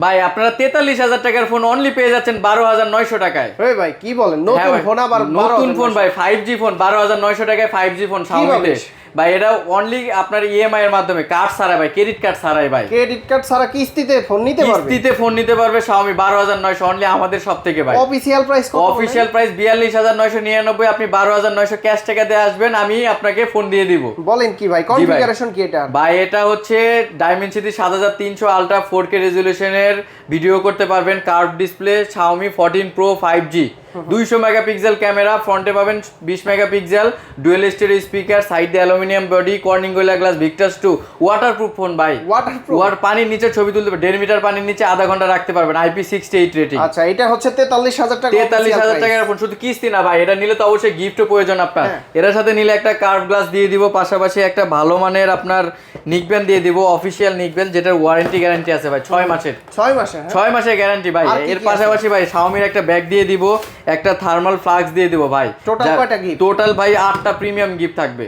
ভাই আপনারা তেতাল্লিশ হাজার টাকার ফোন অনলি পেয়ে যাচ্ছেন বারো হাজার নয়শো টাকায়। ভাই কি বলেন? হ্যাঁ নতুন ফোন আবার নতুন ফোন ভাই ফাইভ জি ফোন বারো হাজার নয়শো টাকায় ফাইভ জি ফোন বলিস? ভাই এটা অনলি আপনার ইএমআই এর মাধ্যমে কার্ড ছাড়াই ভাই ক্রেডিট কার্ড ছাড়াই ভাই। ক্রেডিট কার্ড ছাড়া কিস্তিতে ফোন নিতে পারবে? কিস্তিতে ফোন নিতে পারবে হাজার নয়শো অনলি আমাদের সব থেকে ভাই। অফিসিয়াল প্রাইস কত অফিসিয়াল প্রাইস বিয়াল্লিশ হাজার নয়শো নিরানব্বই আপনি বারো হাজার নয়শো ক্যাশ টাকা দিয়ে আসবেন আমি আপনাকে ফোন দিয়ে দিব। বলেন কি ভাই কনফিগারেশন কি এটা ভাই এটা হচ্ছে ডায়মেনসিটি সাত হাজার তিনশো আলট্রা ফোর কে রেজলিউশনের ভিডিও করতে পারবেন curve display Xiaomi fourteen pro five G দুইশো মেগাপিক্সেল ক্যামেরা ফ্রন্টে পাবেন বিশ megapixel dual stereo speaker side aluminium body Corning Gorilla glass Victus two waterproof phone ভাই ওয়ার পানির নিচে ছবি তুলতে দেড় মিটার পানির নিচে আধা ঘণ্টা রাখতে পারবেন আইপি সিক্সটি এইট রেটিং আচ্ছা এটা হচ্ছে তেতাল্লিশ হাজার টাকা তেতাল্লিশ হাজার। টাকার ফোন শুধু কিস্তি না ভাই এটা নিলে তো অবশ্যই গিফটও প্রয়োজন আপনার হ্যাঁ। এটার সাথে নিলে একটা কার্ভ গ্লাস দিয়ে দিব পাশাপাশি একটা ভালো মানের আপনার নিকবেন দিয়ে দিব অফিসিয়াল নিকবেন যেটার ওয়ারেন্টি গ্যারান্টি আছে ভাই ছয় মাসের ছয় মাসে হ্যাঁ? ছয় মাসের গ্যারান্টি ভাই এর পাশাপাশি ভাই শাওমির একটা ব্যাগ দিয়ে দিব একটা থার্মাল ফ্লাক্স দিয়ে দেবো ভাই টোটাল কয়টা? টোটাল ভাই আটটা প্রিমিয়াম গিফট থাকবে